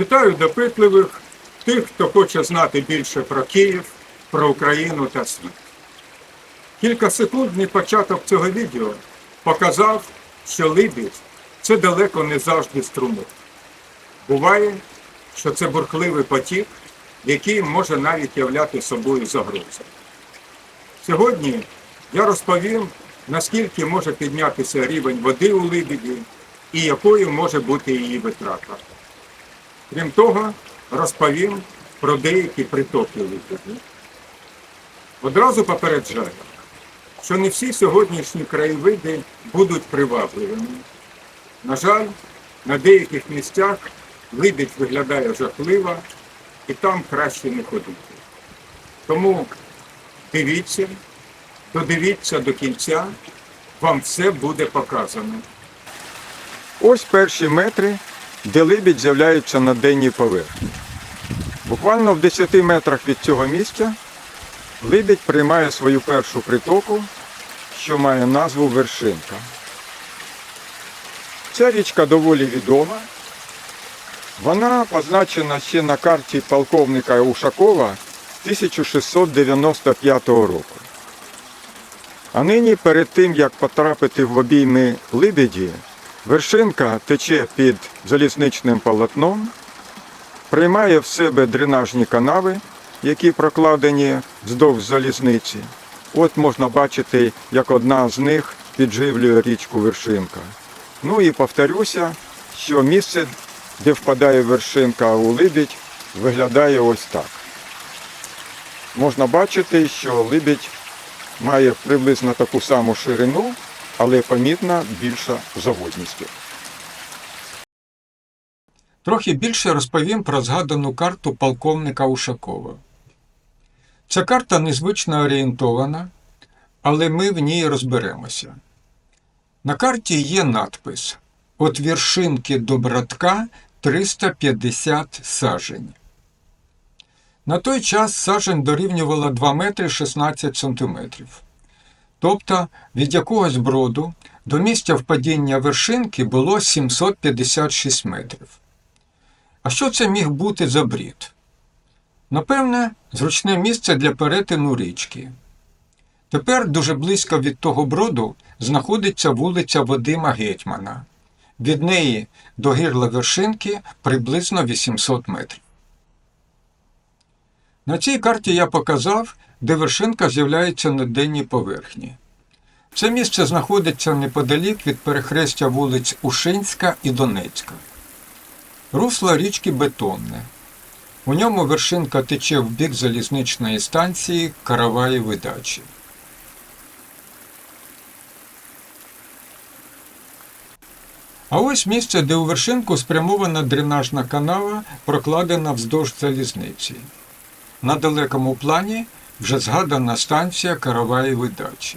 Вітаю допитливих, тих, хто хоче знати більше про Київ, про Україну та світ. Кількасекундний початок цього відео показав, що Либідь це далеко не завжди струмок. Буває, що це бурхливий потік, який може навіть являти собою загрозу. Сьогодні я розповім, наскільки може піднятися рівень води у Либіді і якою може бути її витрата. Крім того, розповім про деякі притоки Либіді. Одразу попереджаю, що не всі сьогоднішні краєвиди будуть привабливими. На жаль, на деяких місцях Либідь виглядає жахливо і там краще не ходити. Тому дивіться, додивіться до кінця, вам все буде показано. Ось перші метри, де либідь з'являється на денній поверхні. Буквально в 10 метрах від цього місця либідь приймає свою першу притоку, що має назву вершинка. Ця річка доволі відома. Вона позначена ще на карті полковника Ушакова 1695 року. А нині перед тим, як потрапити в обійми Либіді, вершинка тече під залізничним полотном, приймає в себе дренажні канави, які прокладені вздовж залізниці. От можна бачити, як одна з них підживлює річку Вершинка. Ну і повторюся, що місце, де впадає вершинка у Либідь, виглядає ось так. Можна бачити, що Либідь має приблизно таку саму ширину, але помітна більша заводністю. Трохи більше розповім про згадану карту полковника Ушакова. Ця карта незвично орієнтована, але ми в ній розберемося. На карті є надпис От вершинки до братка 350 сажень. На той час сажень дорівнювала 2 метри 16 сантиметрів. Тобто від якогось броду до місця впадіння вершинки було 756 метрів. А що це міг бути за брід? Напевне, зручне місце для перетину річки. Тепер дуже близько від того броду знаходиться вулиця Вадима Гетьмана. Від неї до гірла вершинки приблизно 800 метрів. На цій карті я показав, де вершинка з'являється на денній поверхні. Це місце знаходиться неподалік від перехрестя вулиць Ушинська і Донецька. Русло річки бетонне. У ньому вершинка тече в бік залізничної станції Караваєві дачі. А ось місце, де у вершинку спрямована дренажна канава, прокладена вздовж залізниці. На далекому плані вже згадана станція Караваєві дачі.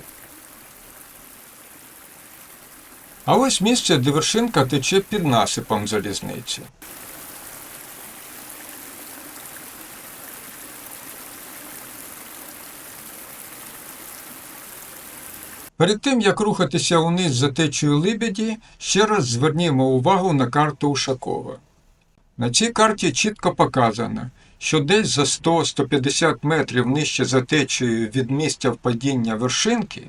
А ось місце, де вершинка тече під насипом залізниці. Перед тим, як рухатися униз за течею Либеді, ще раз звернімо увагу на карту Ушакова. На цій карті чітко показано, що десь за 100-150 метрів нижче за течею від місця впадіння вершинки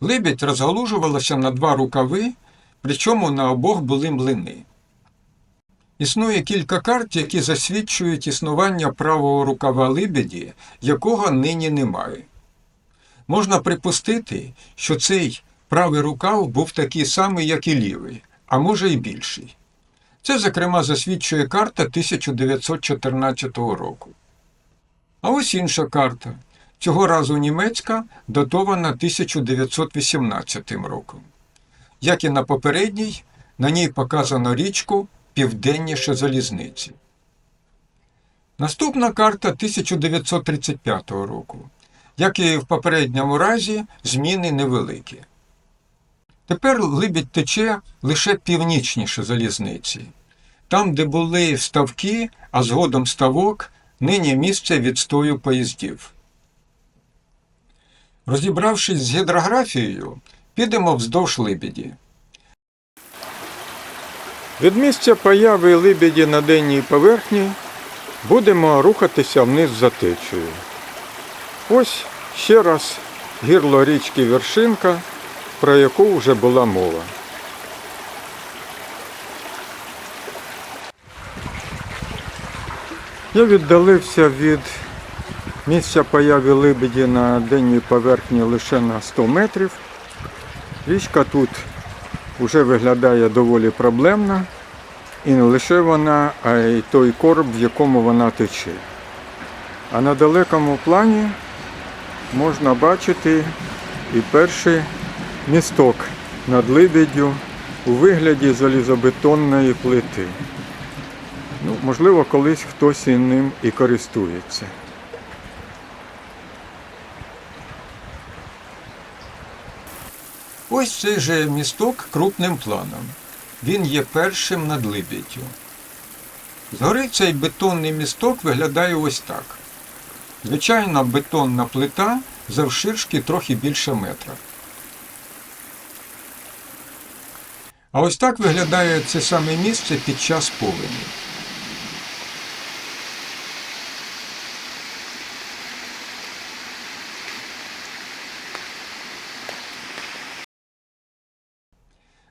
Либідь розгалужувалася на два рукави, причому на обох були млини. Існує кілька карт, які засвідчують існування правого рукава Либеді, якого нині немає. Можна припустити, що цей правий рукав був такий самий, як і лівий, а може й більший. Це, зокрема, засвідчує карта 1914 року. А ось інша карта, цього разу німецька, датована 1918 роком. Як і на попередній, на ній показано річку південніше залізниці. Наступна карта 1935 року. Як і в попередньому разі, зміни невеликі. Тепер Либідь тече лише північніше залізниці. Там, де були ставки, а згодом ставок, нині місце відстою поїздів. Розібравшись з гідрографією, підемо вздовж Либіді. Від місця появи либіді на денній поверхні будемо рухатися вниз за течею. Ось ще раз гірло річки Вершинка, про яку вже була мова. Я віддалився від місця появи либеді на денній поверхні лише на 100 метрів. Річка тут вже виглядає доволі проблемна. І не лише вона, а й той короб, в якому вона тече. А на далекому плані можна бачити і перший місток над Либіддю у вигляді залізобетонної плити. Ну, можливо, колись хтось і ним і користується. Ось цей же місток крупним планом. Він є першим над Либіддю. Згори цей бетонний місток виглядає ось так. Звичайна бетонна плита завширшки трохи більше метра. А ось так виглядає це саме місце під час повені.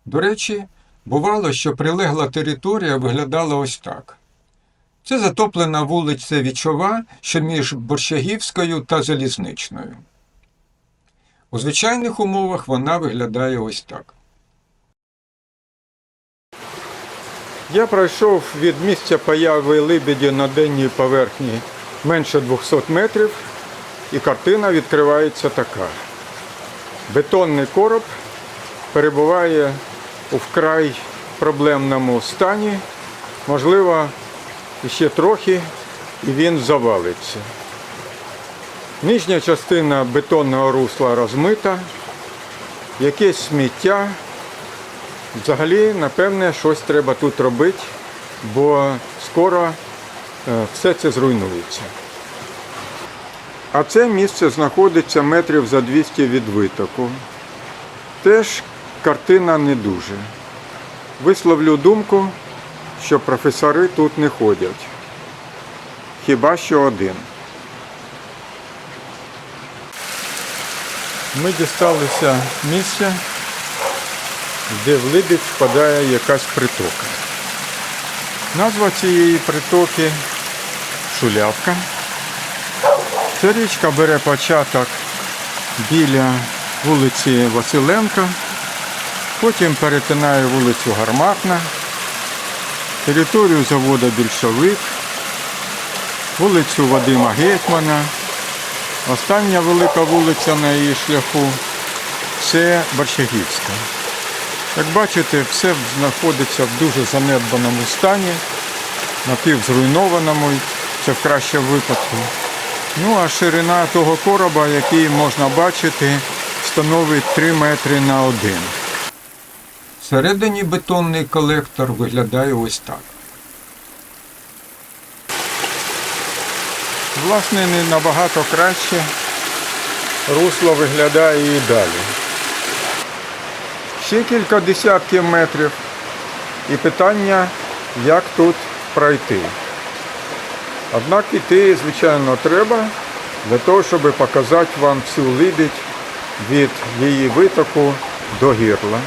До речі, бувало, що прилегла територія виглядала ось так. Це затоплена вулиця Вічова, що між Борщагівською та Залізничною. У звичайних умовах вона виглядає ось так. Я пройшов від місця появи либіді на денній поверхні менше 200 метрів, і картина відкривається така. Бетонний короб перебуває у вкрай проблемному стані. Можливо, ще трохи і він завалиться. Нижня частина бетонного русла розмита, якесь сміття. Взагалі, напевне, щось треба тут робити, бо скоро е, все це зруйнується. А це місце знаходиться метрів за 200 від витоку. Теж картина не дуже. Висловлю думку, що професори тут не ходять. Хіба що один. Ми дісталися місця, де в Либідь впадає якась притока. Назва цієї притоки Шулявка. Ця річка бере початок біля вулиці Василенка, потім перетинає вулицю Гарматна, територію заводу Більшовик, вулицю Вадима Гетьмана. Остання велика вулиця на її шляху це Борщагівська. Як бачите, все знаходиться в дуже занедбаному стані, напівзруйнованому, це в кращому випадку. Ну а ширина того короба, який можна бачити, становить 3 метри на 1. Всередині бетонний колектор виглядає ось так. Власне, не набагато краще русло виглядає і далі. Ще кілька десятків метрів. І питання, як тут пройти. Однак іти, звичайно, треба для того, щоб показати вам всю либідь від її витоку до гірла.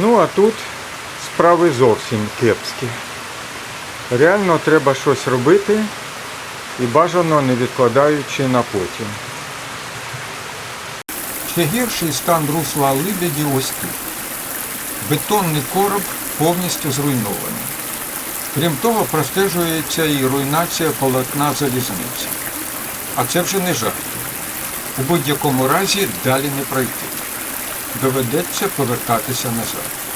Ну а тут справи зовсім кепські. Реально треба щось робити і бажано не відкладаючи на потім. Ще гірший стан русла либіді ось тут. Бетонний короб повністю зруйнований. Крім того, простежується і руйнація полотна залізниці. А це вже не жарт. У будь-якому разі далі не пройти. Доведеться повертатися назад.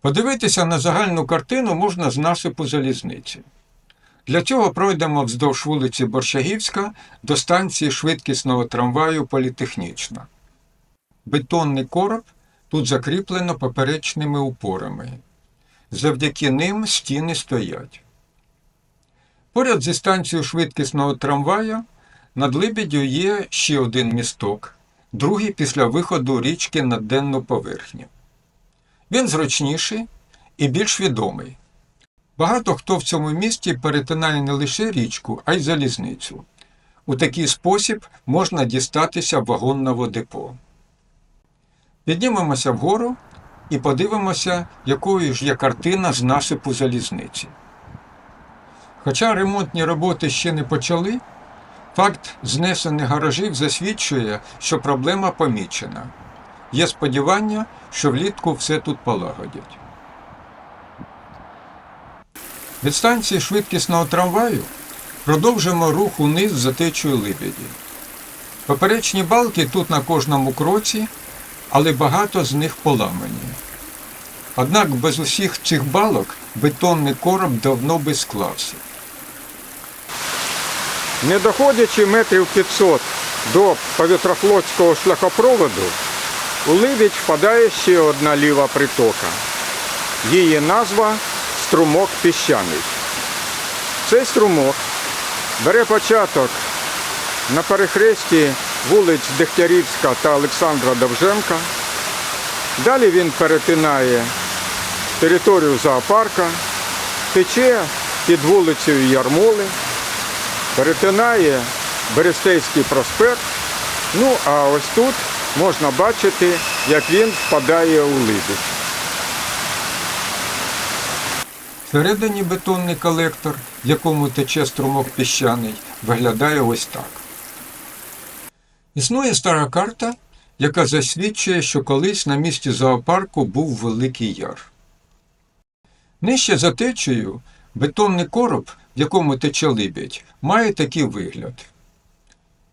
Подивитися на загальну картину можна з насипу залізниці. Для цього пройдемо вздовж вулиці Борщагівська до станції швидкісного трамваю Політехнічна. Бетонний короб тут закріплено поперечними упорами. Завдяки ним стіни стоять. Поряд зі станцією швидкісного трамвая над Либідю є ще один місток, другий після виходу річки на денну поверхню. Він зручніший і більш відомий. Багато хто в цьому місті перетинає не лише річку, а й залізницю. У такий спосіб можна дістатися вагонного депо. Піднімемося вгору і подивимося, якою ж є картина з насипу залізниці. Хоча ремонтні роботи ще не почали, факт знесених гаражів засвідчує, що проблема помічена. Є сподівання, що влітку все тут полагодять. Від станції швидкісного трамваю продовжимо рух униз за течою Либеді. Поперечні балки тут на кожному кроці, але багато з них поламані. Однак без усіх цих балок бетонний короб давно би склався. Не доходячи метрів 500 до повітрофлотського шляхопроводу, у Либідь впадає ще одна ліва притока. Її назва струмок піщаний. Цей струмок бере початок на перехресті вулиць Дегтярівська та Олександра Довженка. Далі він перетинає територію зоопарка, тече під вулицею Ярмоли, перетинає Берестейський проспект. Ну а ось тут можна бачити, як він впадає у Либідь. Всередині бетонний колектор, в якому тече струмок піщаний, виглядає ось так. Існує стара карта, яка засвідчує, що колись на місці зоопарку був Великий Яр. Нижче за течею бетонний короб, в якому тече либідь, має такий вигляд.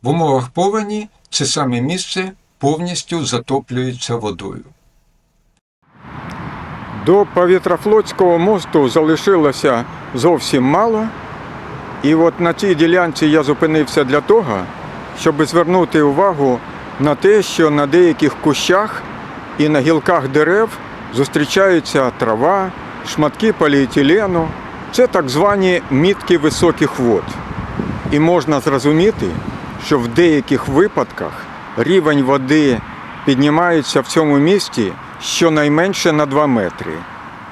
В умовах повені це саме місце повністю затоплюється водою. До повітрофлотського мосту залишилося зовсім мало. І от на цій ділянці я зупинився для того, щоб звернути увагу на те, що на деяких кущах і на гілках дерев зустрічаються трава, шматки поліетилену. Це так звані мітки високих вод. І можна зрозуміти, що в деяких випадках рівень води піднімається в цьому місті щонайменше на 2 метри.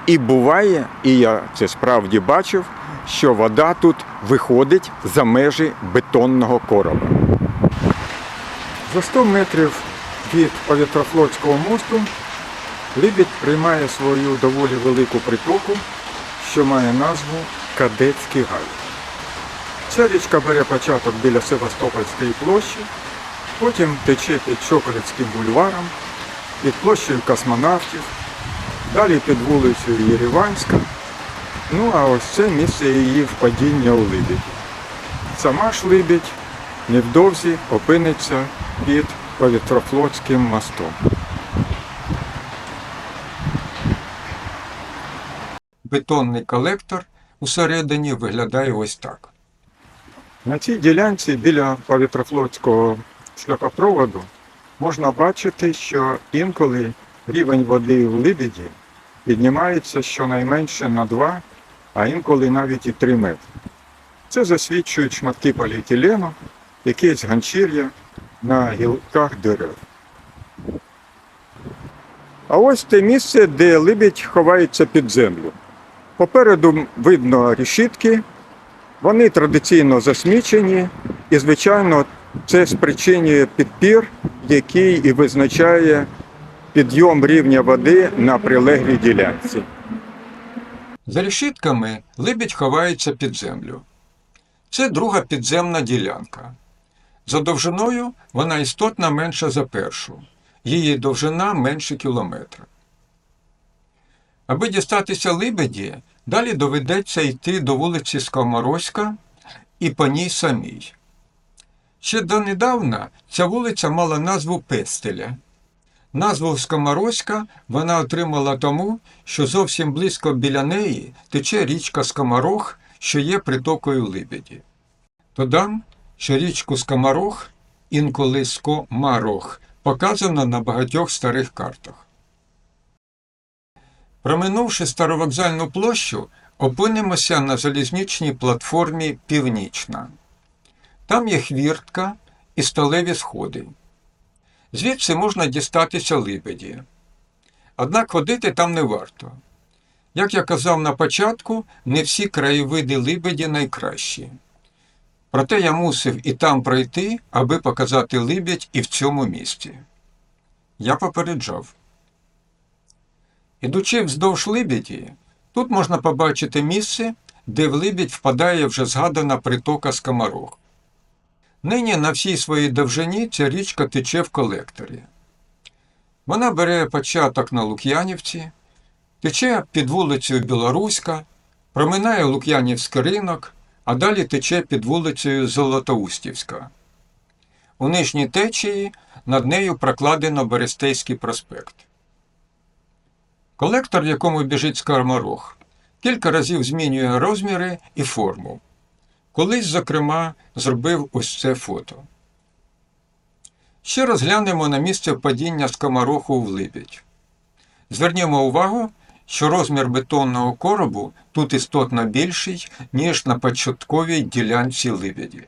І буває, і я це справді бачив, що вода тут виходить за межі бетонного короба. За 100 метрів від повітрофлотського мосту Либідь приймає свою доволі велику притоку, що має назву Кадетський гай. Ця річка бере початок біля Севастопольської площі, потім тече під Чоколівським бульваром, під площею космонавтів, далі під вулицею Єреванська. Ну а ось це місце її впадіння у Либідь. Сама ж Либідь невдовзі опиниться під повітрофлотським мостом. Бетонний колектор усередині виглядає ось так. На цій ділянці біля повітрофлотського шляхопроводу можна бачити, що інколи рівень води в Либіді піднімається щонайменше на 2, а інколи навіть і 3 метри. Це засвідчують шматки поліетилену, якесь ганчір'я на гілках дерев. А ось те місце, де Либідь ховається під землю. Попереду видно решітки, вони традиційно засмічені, і, звичайно, це спричинює підпір, який і визначає підйом рівня води на прилеглій ділянці. За решітками либідь ховається під землю. Це друга підземна ділянка. За довжиною вона істотно менша за першу. Її довжина менше кілометра. Аби дістатися Либеді, далі доведеться йти до вулиці Скоморозька і по ній самій. Ще донедавна ця вулиця мала назву Пестеля. Назву Скоморозька вона отримала тому, що зовсім близько біля неї тече річка Скоморох, що є притокою Либеді. Додам, що річку Скоморох, інколи Скомарох, показано на багатьох старих картах. Проминувши старовокзальну площу, опинимося на залізничній платформі Північна. Там є хвіртка і сталеві сходи. Звідси можна дістатися либеді. Однак ходити там не варто. Як я казав на початку, не всі краєвиди Либеді найкращі. Проте я мусив і там пройти, аби показати Либідь і в цьому місті. Я попереджав. Ідучи вздовж Либіді, тут можна побачити місце, де в Либідь впадає вже згадана притока Скоморох. Нині на всій своїй довжині ця річка тече в колекторі. Вона бере початок на Лук'янівці, тече під вулицею Білоруська, проминає Лук'янівський ринок, а далі тече під вулицею Золотоустівська. У нижній течії над нею прокладено Берестейський проспект. Колектор, в якому біжить скармарох, кілька разів змінює розміри і форму. Колись, зокрема, зробив ось це фото. Ще раз глянемо на місце падіння скомороху в Либідь. Звернімо увагу, що розмір бетонного коробу тут істотно більший, ніж на початковій ділянці Либіді.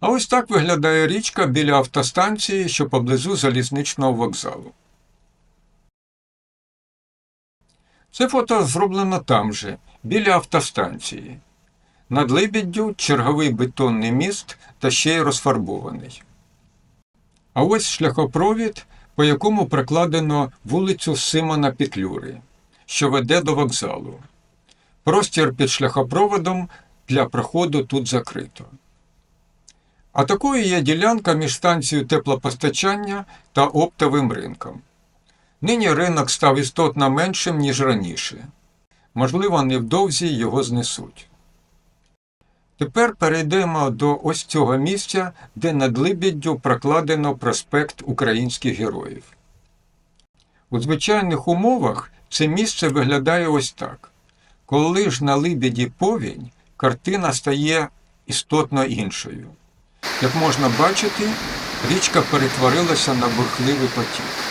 А ось так виглядає річка біля автостанції, що поблизу залізничного вокзалу. Це фото зроблено там же, біля автостанції. Над Либіддю черговий бетонний міст та ще й розфарбований. А ось шляхопровід, по якому прокладено вулицю Симона Петлюри, що веде до вокзалу. Простір під шляхопроводом для проходу тут закрито. А такою є ділянка між станцією теплопостачання та оптовим ринком. Нині ринок став істотно меншим, ніж раніше. Можливо, невдовзі його знесуть. Тепер перейдемо до ось цього місця, де над Либіддю прокладено проспект українських героїв. У звичайних умовах це місце виглядає ось так. Коли ж на Либіді повінь, картина стає істотно іншою. Як можна бачити, річка перетворилася на бурхливий потік.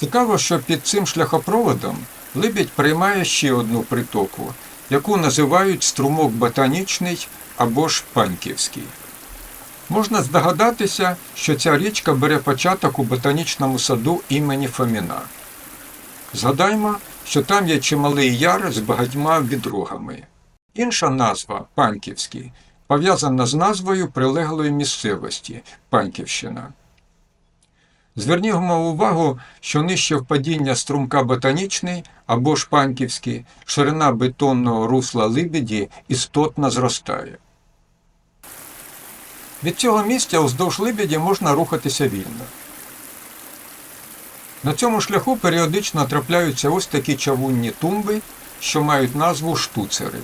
Цікаво, що під цим шляхопроводом Либідь приймає ще одну притоку, яку називають струмок ботанічний або ж паньківський. Можна здогадатися, що ця річка бере початок у ботанічному саду імені Фоміна. Згадаймо, що там є чималий яр з багатьма відругами. Інша назва Панківський пов'язана з назвою прилеглої місцевості Панківщина. Звернімо увагу, що нижче впадіння струмка ботанічний або ж панківський, ширина бетонного русла Либіді істотно зростає. Від цього місця уздовж Либіді можна рухатися вільно. На цьому шляху періодично трапляються ось такі чавунні тумби, що мають назву штуцери.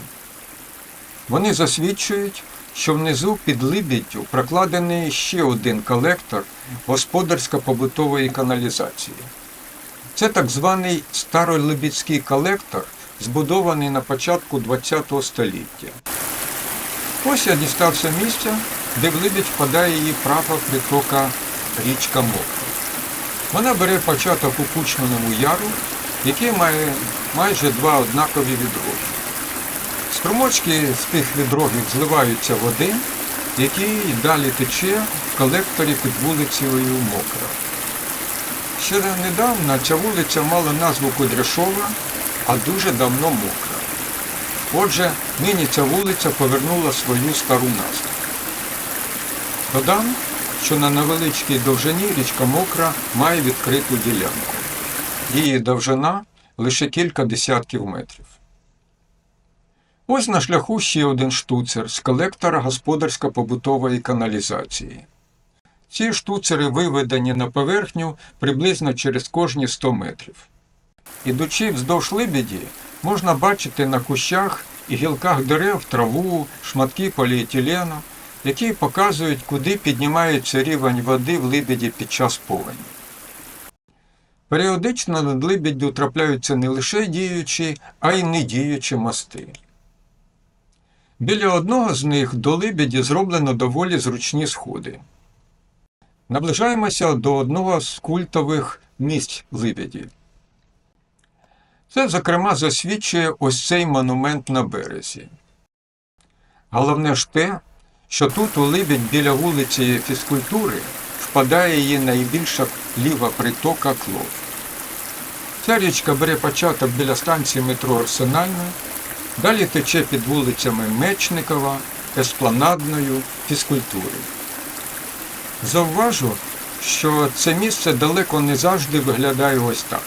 Вони засвідчують, що внизу під Либіддю прокладений ще один колектор господарсько-побутової каналізації. Це так званий старолибідський колектор, збудований на початку ХХ століття. Ось я дістався місця, де в Либідь впадає її права притока річка Мокра. Вона бере початок у Кучному яру, який має майже два однакові відроги. Струмочки з тих відрогів зливаються в один, який далі тече в колекторі під вулицею Мокра. Ще недавно ця вулиця мала назву Кудряшова, а дуже давно мокра. Отже, нині ця вулиця повернула свою стару назву. Додам, що на невеличкій довжині річка Мокра має відкриту ділянку. Її довжина лише кілька десятків метрів. Ось на шляху ще один штуцер з колектора господарсько-побутової каналізації. Ці штуцери виведені на поверхню приблизно через кожні 100 метрів. Ідучи вздовж либіді, можна бачити на кущах і гілках дерев траву, шматки поліетилену, які показують, куди піднімається рівень води в либіді під час повені. Періодично над либіддю трапляються не лише діючі, а й недіючі мости. Біля одного з них до Либіді зроблено доволі зручні сходи. Наближаємося до одного з культових місць Либіді. Це, зокрема, засвідчує ось цей монумент на березі. Головне ж те, що тут у Либідь біля вулиці фізкультури впадає її найбільша ліва притока Клов. Ця річка бере початок біля станції метро Арсенальна, далі тече під вулицями Мечникова, Еспланадною, фізкультури. Зауважу, що це місце далеко не завжди виглядає ось так.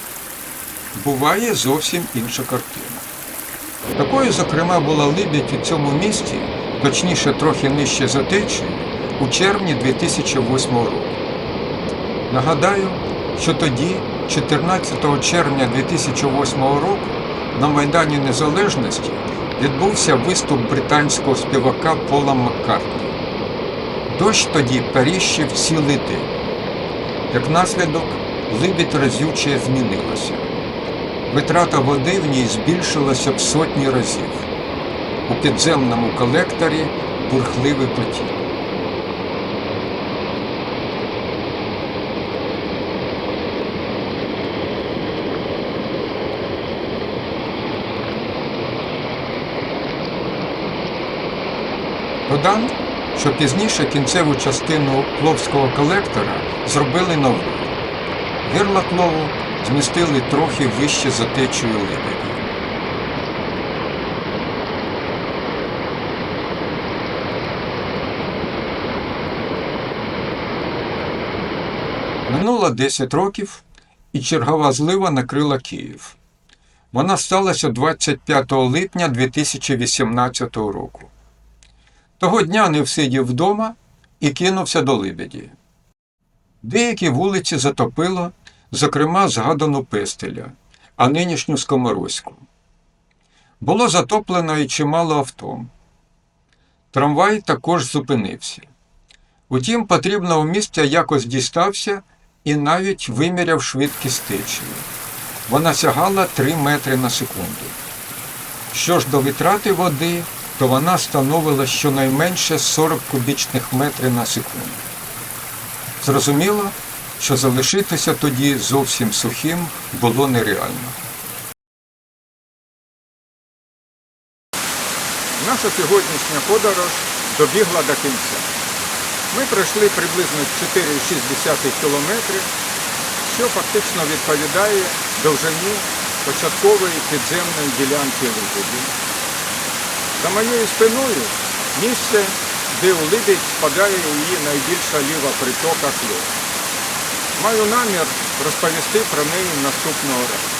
Буває зовсім інша картина. Такою, зокрема, була Либідь у цьому місті, точніше трохи нижче за течією, у червні 2008 року. Нагадаю, що тоді, 14 червня 2008 року, на Майдані Незалежності відбувся виступ британського співака Пола Маккартні. Дощ тоді періщив цілий день. Як наслідок, Либідь разюче змінилася. Витрата води в ній збільшилася в сотні разів. У підземному колекторі бурхливий потік. Додам, що пізніше кінцеву частину Кловського колектора зробили новою. Вірла Клову змістили трохи вище за течою Либеді. Минуло 10 років, і чергова злива накрила Київ. Вона сталася 25 липня 2018 року. Того дня не всидів вдома і кинувся до Либеді. Деякі вулиці затопило, зокрема згадану Пестеля, а нинішню Скоморозьку. Було затоплено і чимало авто. Трамвай також зупинився. Утім, потрібного місця якось дістався і навіть виміряв швидкість течії. Вона сягала 3 метри на секунду. Що ж до витрати води, то вона становила щонайменше 40 кубічних метрів на секунду. Зрозуміло, що залишитися тоді зовсім сухим було нереально. Наша сьогоднішня подорож добігла до кінця. Ми пройшли приблизно 4,6 кілометри, що фактично відповідає довжині початкової підземної ділянки Либеді. За моєю спиною місце, де у Либідь спадає її найбільша ліва притока Кльов. Маю намір розповісти про неї наступного разу.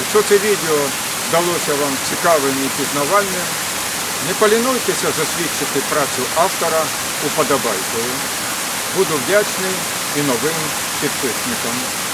Якщо це відео здалося вам цікавим і пізнавальним, не полінуйтеся засвідчити працю автора уподобайкою. Буду вдячний і новим підписникам.